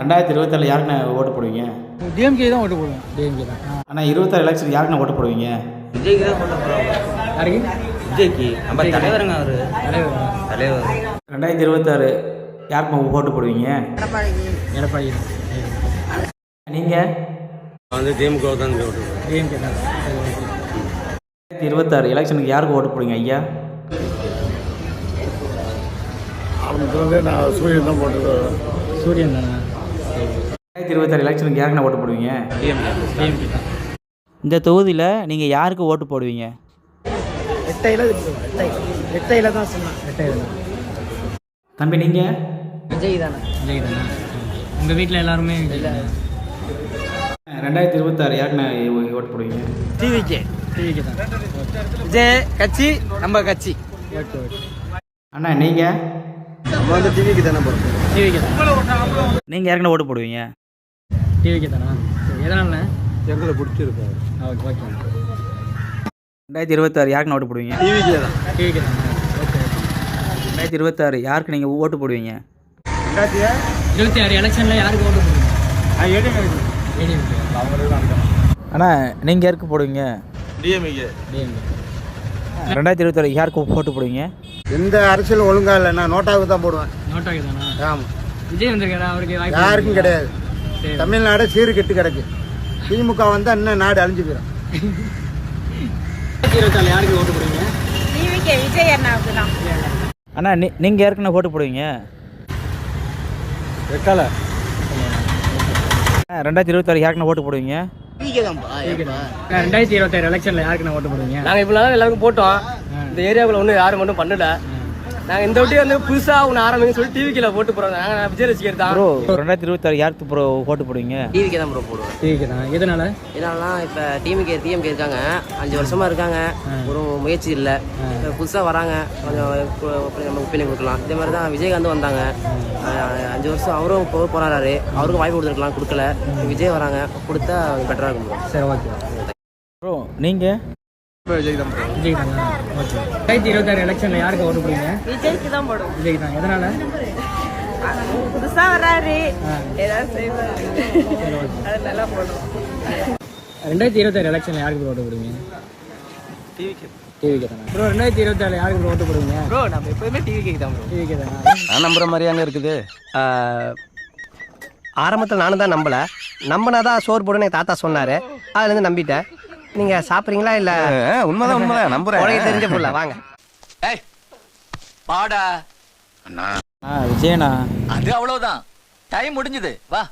ரெண்டாயிரத்தி இருபத்தாறில் யாருக்குண்ணே ஓட்டு போடுவீங்க? டிஎம்கே தான் ஓட்டு போடுவேன். டிஎம்கே தான். ஆனால் இருபத்தாறு எலெக்ஷன் யாருக்குண்ணே ஓட்டு போடுவீங்க? விஜய்க்கு தான் போட்ட போகிறோம் யாருக்கு? விஜய்க்கு. நம்ம தலைவருங்க அவர். தலைவர். தலைவர். ரெண்டாயிரத்தி இருபத்தாறு யாருக்கு ஓட்டு போடுவீங்க? எடப்பாடி. நீங்கள் வந்து திமுக தான் டிஎம்கே தான். ரெண்டாயிரத்தி இருபத்தாறு எலெக்ஷனுக்கு யாருக்கு ஓட்டு போடுவீங்க ஐயா? அவனுக்கு வந்து நான் சூரியன் தான் போட்டுருக்கேன் சூரியன் தானே? ரெண்டாயிரத்தி இருபத்தாறு எலெக்ஷனுக்கு யாருக்குண்ணே ஓட்டு போடுவீங்க? இந்த தொகுதியில் நீங்கள் யாருக்கு ஓட்டு போடுவீங்க? எட்டையில் தான் சொன்னேன் எட்டையில் தான் தம்பி நீங்கள் விஜய் தானே. விஜய் தானே? உங்கள் வீட்டில் எல்லாருமே தானே? ரெண்டாயிரத்தி இருபத்தாறு யாருக்குண்ணே ஓட்டு போடுவீங்க? டிவிக்கே டிவிக்கே தான். விஜய் கட்சி நம்ம கட்சி. Okay okay. அண்ணா நீங்கள் நம்ம வந்து டிவிக்கு தானே போகிறோம் டிவிக்கே தான். நீங்கள் யாருக்குண்ணே ஓட்டு போடுவீங்க? டிவிக்கே தானா? சரி எதனாலண்ணே எங்களை பிடிச்சிருக்காரு. Okay okay. ரெண்டாயிரத்தி இருபத்தாறு யாருக்குண்ணே ஓட்டு போடுவீங்க? டிவிக்கே தான். டிவிக்கே தானே? ஓகே ரெண்டாயிரத்தி இருபத்தாறு யாருக்கு நீங்கள் ஓட்டு போடுவீங்க? இருபத்தி ஆறு எலெக்ஷனில் யாருக்கு ஓட்டு போடுவீங்க? அண்ணா நீங்கள் யாருக்கு போடுவீங்க? ரெண்டாயிரத்தி இருபத்தாறு யாருக்கு ஓட்டு போடுவீங்க? எந்த அரசியல் ஒழுங்கா இல்லை நான் நோட்டாவுக்கு தான் போடுவேன். நோட்டாக்கு தானா? ஆமாம் விஜய் வந்திருக்காரா? அவருக்கு வாய்ப்பு யாருக்கும் கிடையாது. தமிழ்நாடு சீரு கெட்டு கிடக்கு. திமுக வந்தால் இன்னும் நாடு அழிஞ்சுக்கிறோம். இருபத்தாலு யாருக்கு ஓட்டு போடுவீங்க? விஜய் அண்ணாவுக்கு தான். அண்ணா நீ நீங்கள் யாருக்குண்ணே ஓட்டு போடுவீங்க. வெக்கால. ரெண்டாயிரத்தி இருபத்தாறு யாருக்குண்ணே ஓட்டு போடுவீங்க? ரெண்டாயிரத்தி இருபத்தாறு எலெக்ஷனில் யாருக்கு நான் ஓட்டு போடுவீங்க? நாங்கள் இவ்வளோ நாள் எல்லாருக்கும் போட்டோம் இந்த ஏரியாவுக்குள்ள ஒன்றும் யாரும் மட்டும் பண்ணல. நாங்கள் இந்த வாட்டி வந்து புதுசாக ஒன்று ஆரம்பிங்க சொல்லி டிவிக்கில் போட்டு போகிறோம் நாங்கள் விஜய் ரசிகர் தான். ப்ரோ ரெண்டாயிரத்தி இருபத்தாறு யாருக்கு ப்ரோ ஓட்டு போடுவீங்க? டிவிக்கு தான் ப்ரோ போடுவோம் டிவிக்கு தான். எதனால? இதனால இப்போ டிஎம்கே டிஎம்கே இருக்காங்க. அஞ்சு வருஷமா இருக்காங்க. ஒரு முயற்சி இல்லை. புதுசாக வராங்க. கொஞ்சம் நம்ம ஒப்பீனியன் கொடுக்கலாம். இதே மாதிரி தான் விஜயகாந்த் வந்தாங்க. அஞ்சு வருஷம் அவரும் போக போராடாரு அவருக்கும் வாய்ப்பு கொடுத்துருக்கலாம். கொடுக்கல. விஜய் வராங்க. கொடுத்தா பெட்டராக இருக்கும். சரி ஓகே ப்ரோ நீங்கள் விஜய் தானா. ஓகே ரெண்டாயிரத்தி இருபத்தாறு எலெக்ஷனில் யாருக்கு ஓட்டு போடுவீங்க? விஜய்க்கு தான் போடுவோம். விஜய் தான். எதனால? புதுசா வர்றாரு ஏதாவது செய்வாரு. போடுவோம். ரெண்டாயிரத்தி இருபத்தாறு எலெக்ஷனில் யாருக்கு ஓட்டு போடுவீங்க? டிவிக்கு. தானே? ப்ரோ ரெண்டாயிரத்தி இருபத்தாறு யாருக்கு ஓட்டு போடுவீங்க? ப்ரோ நம்ம எப்போதுமே டிவிக்கு தான் ப்ரோ டிவிக்கு தானே? நான் நம்புற மாதிரி அங்கே இருக்குது. ஆரம்பத்தில் நானும் தான் நம்பலை. நம்பினாதான் சோறு போடுன்னு எங்கள் தாத்தா சொன்னார். அதுலேருந்து நம்பிட்டேன். நீங்கள் சாப்பிட்றீங்களா இல்லை? உண்மைதான் உண்மைதான். நம்புறேன். உனக்கு தெரிஞ்ச புள்ள வாங்க. ஏய் பாடா ஆ விஜயண்ணா. அது அவ்வளவுதான். டைம் முடிஞ்சது. வா.